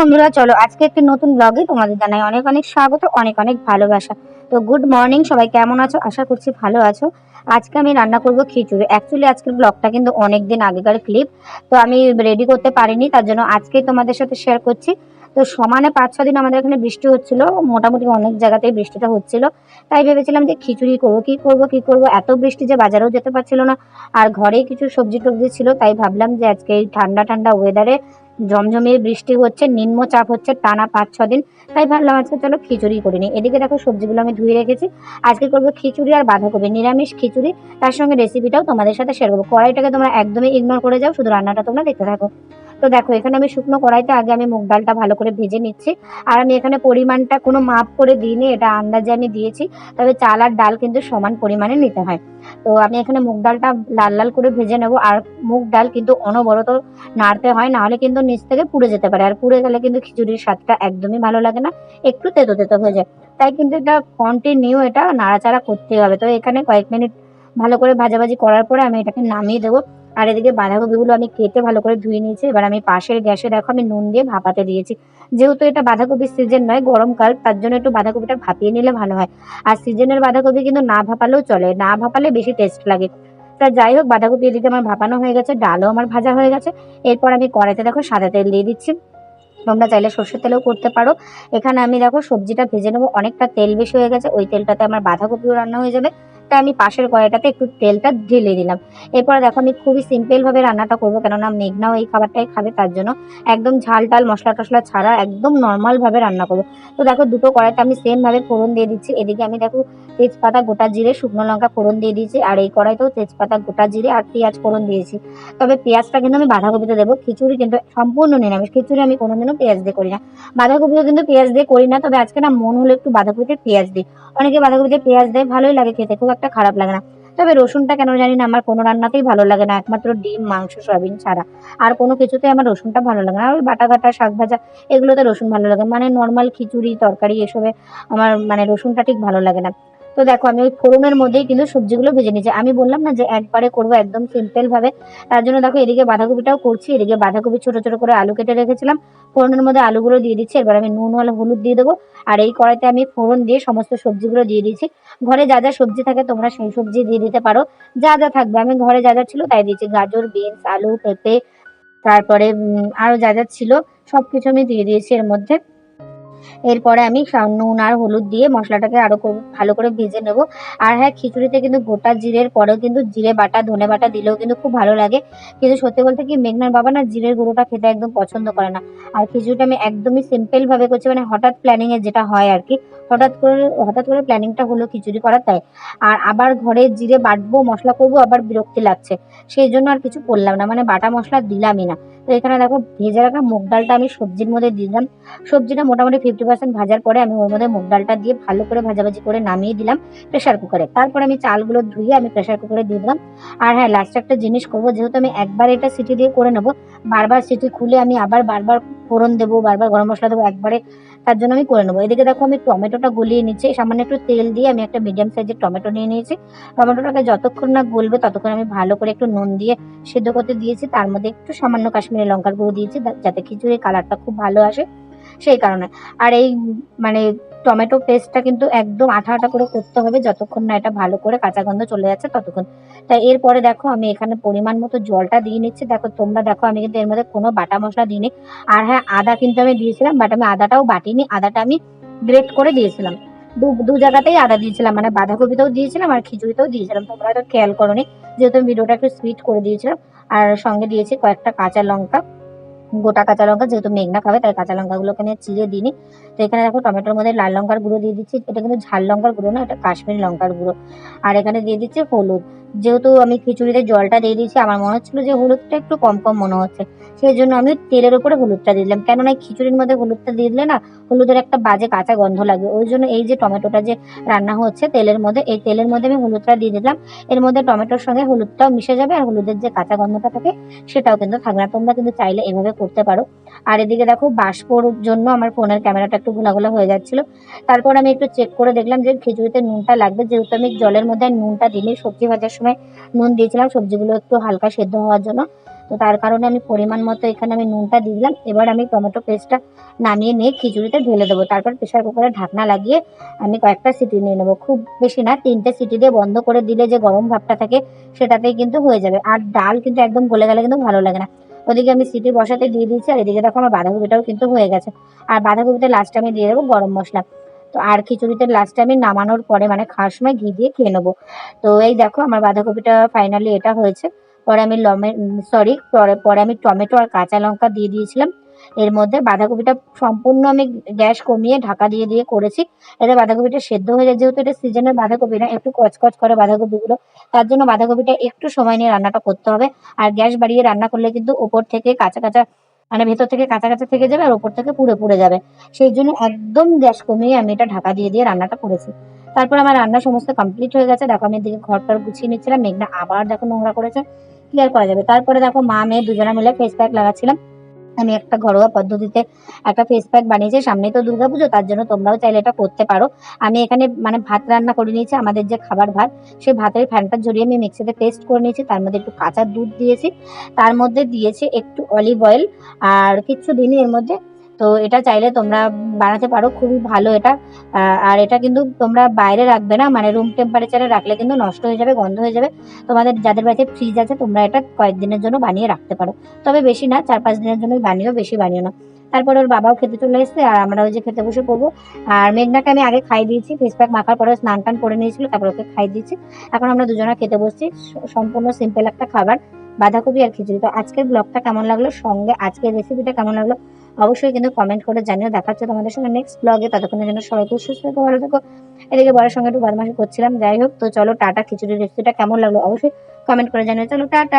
বন্ধুরা, চলো আজকে একটি নতুন ব্লগে তোমাদের জানাই অনেক অনেক স্বাগত, অনেক অনেক ভালোবাসা। তো গুড মর্নিং সবাই কেমন আছো? আশা করছি ভালো আছো। আজকে আমি রান্না করব খিচুড়ি। অ্যাকচুয়ালি আজকের ব্লগটা কিন্তু অনেক দিন আগেকার ক্লিপ তো আমি রেডি করতে পারিনি, তার জন্য আজকেই তোমাদের সাথে শেয়ার করছি। তো সমানে পাঁচ ছ দিন আমাদের এখানে বৃষ্টি হচ্ছিল, মোটামুটি অনেক জায়গাতেই বৃষ্টিটা হচ্ছিল। তাই ভেবেছিলাম যে খিচুড়ি করব, কি করব কি করব? এত বৃষ্টি যে বাজারেও যেতে পারছিল না। আর ঘরেই কিছু সবজি টবজি ছিল, তাই ভাবলাম যে আজকে এই ঠান্ডা ঠান্ডা ওয়েদারে জমজমিয়ে বৃষ্টি হচ্ছে নিম্নচাপ হচ্ছে টানা পাঁচ, ছ দিন। তাই ভাবলাম আজকে চলো খিচুড়ি করে নিই। এদিকে দেখো সবজিগুলো আমি ধুয়ে রেখেছি। আজকে করব খিচুড়ি আর বাঁধাকপি, নিরামিষ খিচুড়ি। তার সঙ্গে রেসিপিটাও তোমাদের সাথে শেয়ার করব। কড়াইটাকে তোমরা একদমই ইগনোর করে যাও, শুধু রান্নাটা তোমরা দেখতে থাকো। তো দেখো, এখানে আমি শুকনো কড়াইতে আগে আমি মুগ ডালটা ভালো করে ভেজে নিচ্ছি। আর আমি এখানে পরিমাণটা কোনো মাপ করে দিইনি, এটা আন্দাজে আমি দিয়েছি। তবে চাল আর ডাল কিন্তু সমান পরিমাণে নিতে হয়। তো আমি এখানে মুগ ডালটা লাল লাল করে ভেজে নেব। আর মুগ ডাল কিন্তু অনবরত নাড়তে হয়, নাহলে কিন্তু নিচ থেকে পুড়ে যেতে পারে। আর পুড়ে গেলে কিন্তু খিচুড়ির স্বাদটা একদমই ভালো লাগে না, একটু তেতো তেতো হয়ে যায়। তাই কিন্তু এটা কন্টিনিউ এটা নাড়াচাড়া করতে হবে। তো এখানে কয়েক মিনিট ভালো করে ভাজাভাজি করার পরে আমি এটাকে নামিয়ে দেবো। আর এদিকে বাঁধাকপিগুলো আমি কেটে ভালো করে ধুয়ে নিয়েছি। এবার আমি পাশের গ্যাসে দেখো আমি নুন দিয়ে ভাপাতে দিয়েছি। যেহেতু এটা বাঁধাকপির সিজন নয় গরমকাল তার জন্য একটু বাঁধাকপিটা ভাপিয়ে নিলে ভালো হয়। আর সিজনের বাঁধাকপি কিন্তু না ভাপালেও চলে, না ভাপালে বেশি টেস্ট লাগে। তা যাই হোক, বাঁধাকপি এদিকে আমার ভাপানো হয়ে গেছে, ডালও আমার ভাজা হয়ে গেছে। এরপর আমি কড়াইতে দেখো সাদা তেল দিয়ে দিচ্ছি। তোমরা চাইলে সর্ষের তেলেও করতে পারো। এখানে আমি দেখো সবজিটা ভেজে নেব, অনেকটা তেল বেশি হয়ে গেছে, ওই তেলটাতে আমার বাঁধাকপিও রান্না হয়ে যাবে। তাই আমি পাশের কড়াইটাতে একটু তেলটা ঢেলে দিলাম। এরপরে দেখো আমি খুবই সিম্পল ভাবে রান্নাটা করব, কেননা মেঘনাও এই খাবারটাই খাবে, তার জন্য একদম ঝাল টাল মশলা টশলা ছাড়া একদম নর্মাল ভাবে রান্না করব। তো দেখো দুটো কড়াইতে আমি সেম ভাবে ফোড়ন দিয়ে দিচ্ছি। এদিকে আমি দেখো তেজপাতা, গোটা জিরে, শুকনো লঙ্কা ফোড়ন দিয়ে দিয়েছি। আর এই কড়াইতেও তেজপাতা, গোটা জিরে আর পেঁয়াজ ফোড়ন দিয়েছি। তবে পেঁয়াজটা কিন্তু আমি বাঁধাকপিতে দেবো, খিচুড়ি কিন্তু সম্পূর্ণ নিরামিষ। খিচুড়ি আমি কোনোদিনও পেঁয়াজ দিয়ে করি না। বাঁধাকপিও কিন্তু পেঁয়াজ দিয়ে করি না, তবে আজকে না মন হলো একটু বাঁধাকপিতে পেঁয়াজ দিই। অনেকে বাঁধাকপিতে পেঁয়াজ দেয়, ভালোই লাগে খেতে। খুব একটা খারাপ লাগে না। তবে রসুনটা কেন জানি না, আমার কোনো রান্নাতেই ভালো লাগে না, একমাত্র ডিম, মাংস, সয়াবিন ছাড়া। আর কোনো কিছুতে আমার রসুনটা ভালো লাগে না। আর ওই বাটা ঘাটা, শাক ভাজা, এগুলোতে রসুন ভালো লাগে মানে নর্মাল খিচুড়ি, তরকারি, এসবে আমার মানে রসুনটা ঠিক ভালো লাগে না। তো দেখো আমি ওই ফোড়নের মধ্যেই কিন্তু সবজিগুলো ভেজে নিয়েছি। আমি বললাম না যে একবারে করব একদম সিম্পল ভাবে। তার জন্য দেখো এদিকে বাঁধাকপিটাও করছি এদিকে বাঁধাকপি ছোট ছোট করে আলু কেটে রেখেছিলাম। ফোড়নের মধ্যে আলুগুলো দিয়ে দিচ্ছি এবার আমি নুন হলে হলুদ দিয়ে দেবো। আর এই কড়াইতে আমি ফোড়ন দিয়ে সমস্ত সবজিগুলো দিয়ে দিয়েছি। ঘরে যা যা সবজি থাকে তোমরা সেই সবজি দিয়ে দিতে পারো। যা যা থাকবে আমি ঘরে যা যা ছিল তাই দিয়েছি। গাজর বিনস আলু পেঁপে তারপরে উম, আরও যা যা ছিল সব কিছু আমি দিয়ে দিয়েছি এর মধ্যে। এরপরে আমি নুন আর হলুদ দিয়ে মশলাটাকে আরও করে- ভালো করে ভেজে নেব। আর হ্যাঁ খিচুড়িতে কিন্তু গোটা জিরের পরেও কিন্তু জিরে বাটা, ধনে বাটা দিলেও কিন্তু খুব ভালো লাগে। কিন্তু সত্যি বলতে কি মেঘনার বাবা না জিরের গুঁড়োটা খেতে একদম পছন্দ করে না। আর খিচুড়িটা আমি একদমই সিম্পল ভাবে করছি মানে হঠাৎ প্ল্যানিং এ যেটা হয় আর কি, হঠাৎ করে হঠাৎ করে প্ল্যানিংটা হলো খিচুড়ি করার তাই। আর আবার ঘরে জিরে বাটবো, মশলা করব, আবার বিরক্তি লাগছে। সেই জন্য আর কিছু করলাম না মানে বাটা মশলা দিলামই না। তো এখানে দেখো ভেজে রাখা মুগ ডালটা আমি সবজির মধ্যে দিলাম। সবজিটা মোটামুটি পার্সেন্ট ভাজার পরে আমি ওর মধ্যে মুগ ডালটা দিয়ে ভালো করে ভাজাভাজি করে নামিয়ে দিলাম প্রেশার কুকারে তারপরে আমি চালগুলো ধুয়ে আমি প্রেশার কুকারে দিয়ে দিলাম। আর হ্যাঁ লাস্টে একটা জিনিস করব, যেহেতু আমি একবার এটা সিটি দিয়ে করে নেব, বারবার সিটি খুলে আমি আবার বারবার ফোড়ন দেবো, বারবার গরম মশলা দেবো, একবারে তার জন্য আমি করে নেব। এদিকে দেখো আমি টমেটোটা গলিয়ে নিচ্ছি, সামান্য একটু তেল দিয়ে আমি একটা মিডিয়াম সাইজের টমেটো নিয়ে নিয়েছি। টমেটোটাকে যতক্ষণ না গলবে ততক্ষণ আমি ভালো করে একটু নুন দিয়ে সেদ্ধ করতে দিয়েছি। তার মধ্যে একটু সামান্য কাশ্মীরি লঙ্কার গুঁড়ো দিয়েছি যাতে খিচুড়ির কালারটা খুব ভালো আসে। সেই কারণে। আর এই মানে টমেটো পেস্টটা কিন্তু একদম আঠা আঠা করে করতে হবে যতক্ষণ না এটা ভালো করে কাঁচা গন্ধ চলে যাচ্ছে ততক্ষণ। তাই এরপরে দেখো, আমি এখানে পরিমাণ মতো জলটা দিয়ে নিচ্ছি। দেখো, তোমরা দেখো, আমি কিন্তু এর মধ্যে কোনো বাটা মশলা দিইনি। আর হ্যাঁ আদা কিন্তু আমি দিয়েছিলাম বাট আমি আদাটাও বাটিনি। আদাটা আমি গ্রেট করে দিয়েছিলাম। দু দু জায়গাতেই আদা দিয়েছিলাম মানে বাঁধাকপিতেও দিয়েছিলাম আর খিচুড়িতেও দিয়েছিলাম। তোমরা হয়তো খেয়াল করোনি, যেহেতু ভিডিওটা একটু সুইট করে দিয়েছিলাম। আর সঙ্গে দিয়েছি কয়েকটা কাঁচা লঙ্কা। গোটা কাঁচা লঙ্কা যেহেতু মেঘনা খাবে তাই কাঁচা লঙ্কাগুলোকে আমি চিড়ে দিইনি। তো এখানে দেখো টমেটোর মধ্যে লাল লঙ্কার গুঁড়ো দিয়ে দিচ্ছি। এটা কিন্তু ঝাল লঙ্কার গুঁড়ো না, এটা কাশ্মীরি লঙ্কার গুঁড়ো। আর এখানে দিয়ে দিচ্ছি হলুদ। যেহেতু আমি খিচুড়িতে জলটা দিয়ে দিয়েছি, আমার মনে হচ্ছিল যে হলুদটা একটু কম কম মনে হচ্ছে। সেই জন্য আমি তেলের উপরে হলুদটা দিয়ে দিলাম। কেননা খিচুড়ির মধ্যে হলুদটা দিয়ে দিলে না হলুদের একটা বাজে কাঁচা গন্ধ লাগে। ওই জন্য এই যে টমেটোটা যে রান্না হচ্ছে তেলের মধ্যে, এই তেলের মধ্যে আমি হলুদটা দিয়ে দিলাম। এর মধ্যে টমেটোর সঙ্গে হলুদটাও মিশে যাবে আর হলুদের যে কাঁচা গন্ধটা থাকে সেটাও কিন্তু থাকবে না। তোমরা কিন্তু চাইলে এভাবে করতে পারো। আর এদিকে দেখো বাষ্পর জন্য আমার ফোনের ক্যামেরাটা একটু ঘোলাঘোলা হয়ে যাচ্ছিল। তারপর আমি একটু চেক করে দেখলাম যে খিচুড়িতে নুনটা লাগবে। যেহেতু আমি জলের মধ্যে নুনটা দিইনি, সবজি ভাজার সময় নুন দিয়েছিলাম, সবজিগুলো একটু হালকা সেদ্ধ হওয়ার জন্য। তো তার কারণে আমি পরিমাণ মতো এখানে আমি নুনটা দিয়ে দিলাম। এবার আমি টমেটো পেস্টটা নামিয়ে নিয়ে খিচুড়িতে ঢেলে দেবো। তারপর প্রেশার কুকারে ঢাকনা লাগিয়ে আমি কয়েকটা সিটি নিয়ে নেব। খুব বেশি না, তিনটে সিটি দিয়ে বন্ধ করে দিলে যে গরম ভাবটা থাকে, সেটাতেই কিন্তু হয়ে যাবে। আর ডাল কিন্তু একদম গলে গেলে কিন্তু ভালো লাগে না। ওদিকে আমি সিটি বসাতে দিয়ে দিয়েছি, আর এদিকে দেখো আমার বাঁধাকপিটাও কিন্তু হয়ে গেছে। আর বাঁধাকপিতে লাস্টে আমি দিয়ে দেবো গরম মশলা। তো আর খিচুড়িতে লাস্টে আমি নামানোর পরে মানে খাওয়ার সময় ঘি দিয়ে খেয়ে নেব। তো এই দেখো আমার বাঁধাকপিটা ফাইনালি এটা হয়েছে। পরে আমি লমে সরি পরে পরে আমি টমেটো আর কাঁচা লঙ্কা দিয়ে দিয়েছিলাম। এর মধ্যে বাঁধাকপিটা সম্পূর্ণ আমি গ্যাস কমিয়ে ঢাকা দিয়ে দিয়ে করেছি। এতে বাঁধাকপিটা সেদ্ধ হয়ে যায়। যেহেতু এটা সিজনের বাঁধাকপি না, একটু কচকচ করে বাঁধাকপিগুলো, তার জন্য বাঁধাকপিটা একটু সময় নিয়ে রান্নাটা করতে হবে। আর গ্যাস বাড়িয়ে রান্না করলে কিন্তু ওপর থেকে কাঁচা কাঁচা মানে ভেতর থেকে কাঁচা কাঁচা থেকে যাবে আর ওপর থেকে পুড়ে পুড়ে যাবে। সেই জন্য একদম গ্যাস কমিয়ে আমি এটা ঢাকা দিয়ে দিয়ে রান্নাটা করেছি। তারপর আমার রান্না সমস্ত কমপ্লিট হয়ে গেছে। দেখো আমি এদিকে ঘর টর গুছিয়ে নিচ্ছিলাম। মেঘনা আবার দেখো নোংরা করেছে। কি আর করা যাবে? তারপরে দেখো মা, মেয়ে দুজনে মিলে ফেস প্যাক লাগাচ্ছিলাম। আমি একটা ঘরোয়া পদ্ধতিতে একটা ফেস প্যাক বানিয়েছি সামনে তো দুর্গা পুজো তার জন্য তোমরাও চাইলে এটা করতে পারো। আমি এখানে মানে ভাত রান্না করে নিয়েছি, আমাদের যে খাবার ভাত, সেই ভাতের ফ্যানটা ঝরিয়ে আমি মিক্সিতে টেস্ট করে নিয়েছি, তার মধ্যে একটু কাঁচা দুধ দিয়েছি, তার মধ্যে দিয়েছি একটু অলিভ অয়েল আর কিছু দিনই এর মধ্যে তো এটা চাইলে তোমরা বানাতে পারো, খুবই ভালো এটা। আর এটা কিন্তু তোমরা বাইরে রাখবে না মানে রুম টেম্পারেচারে রাখলে কিন্তু নষ্ট হয়ে যাবে, গন্ধ হয়ে যাবে। তোমাদের যাদের বাড়িতে ফ্রিজ আছে, তোমরা এটা কয়েকদিনের জন্য বানিয়ে রাখতে পারো। তবে বেশি না চার পাঁচ দিনের জন্যই বানিয়েও বেশি বানিও না। তারপরে ওর বাবাও খেতে চলে এসেছে, আর আমরা ওই যে খেতে বসে পড়ব। আর মেঘনাকে আমি আগে খাই দিয়েছি ফেস প্যাক মাখার পরে স্নান টান করে নিয়েছিল, তারপর ওকে খাই দিয়েছি। এখন আমরা দুজনে খেতে বসছি সম্পূর্ণ সিম্পল একটা খাবার, বাঁধাকপি আর খিচুড়ি। তো আজকের ব্লগটা কেমন লাগল? সঙ্গে আজকের রেসিপিটা কেমন লাগল? অবশ্যই কিন্তু কমেন্ট করে জানিয়ে দেখা হচ্ছে তোমাদের সঙ্গে নেক্সট ব্লগে ততক্ষণের জন্য সবাইকে সুস্থ থাকো, ভালো থাকো। এদিকে বড়ের সঙ্গে একটু বদমাশি করছিলাম। যাই হোক, তো চলো টাটা, খিচুড়ির রেসিপিটা কেমন লাগল অবশ্যই কমেন্ট করে জানিয়ে চলো, টাটা।